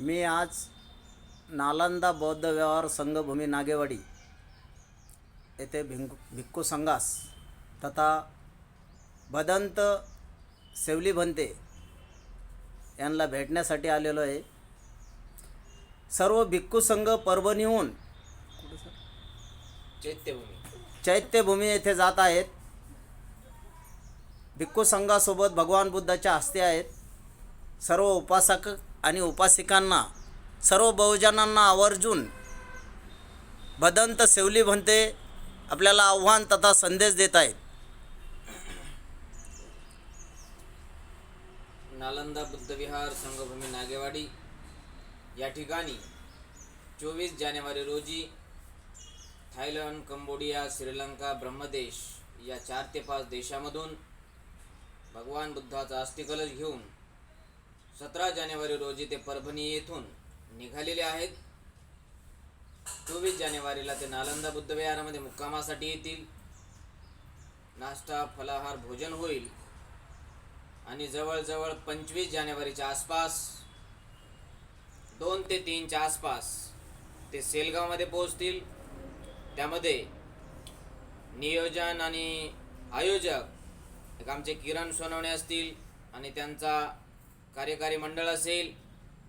मी आज नालंदा बौद्ध व्यवहार संघभूमी नागेवाडी येथे भिंक भिक्खू संघास तथा भदंत सेवली भंते यांना भेटण्यासाठी आलेलो आहे. सर्व भिक्खू संघ परभणीहून चैत्यभूमी. चैत्यभूमी येथे जात आहेत. भिक्खू संघासोबत भगवान बुद्धाच्या हस्ते आहेत. सर्व उपासक आणि उपासिकांना सर्व बहुजनांना आवर्जून भदंत सेवली म्हणते आपल्याला आव्हान तथा संदेश देत आहेत. नालंदा बुद्धविहार संघभूमी नागेवाडी. या ठिकाणी चोवीस जानेवारी रोजी थायलंड कंबोडिया श्रीलंका ब्रह्मदेश या चार ते पाच देशामधून भगवान बुद्धाचा अस्थिकलश घेऊन सतरा जानेवारी रोजी ते परभणी येथून निघालेले आहेत. चोवीस जानेवारीला ते नालंदा बुद्धविहारामध्ये मुक्कामासाठी येतील. नाश्ता फलाहार भोजन होईल. आणि जवळजवळ पंचवीस जानेवारीच्या आसपास दोन ते तीनच्या आसपास ते सेलगावमध्ये पोहोचतील. त्यामध्ये नियोजन आणि आयोजक एक आमचे किरण सोनवणे असतील आणि त्यांचा कार्यकारी मंडळ असेल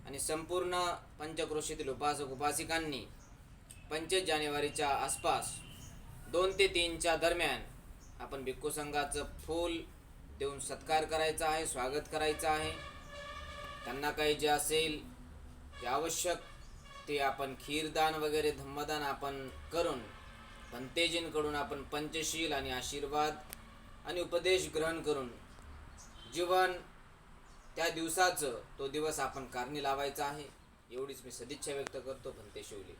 आणि संपूर्ण पंचक्रोशीतील उपासक उपासिकांनी पंचवीस जानेवारीच्या आसपास दोन ते तीनच्या दरम्यान आपण भिक्खू संघाचं फूल देऊन सत्कार करायचा आहे स्वागत करायचं आहे. त्यांना काही जे असेल ते आवश्यक ते आपण खीरदान वगैरे धम्मदान आपण करून भंतेजींकडून आपण पंचशील आणि आशीर्वाद आणि उपदेश ग्रहण करून जीवन त्या दिवसाचं तो दिवस आपण कारणी लावायचा आहे. एवढीच मी सदिच्छा व्यक्त करतो भंते शिवले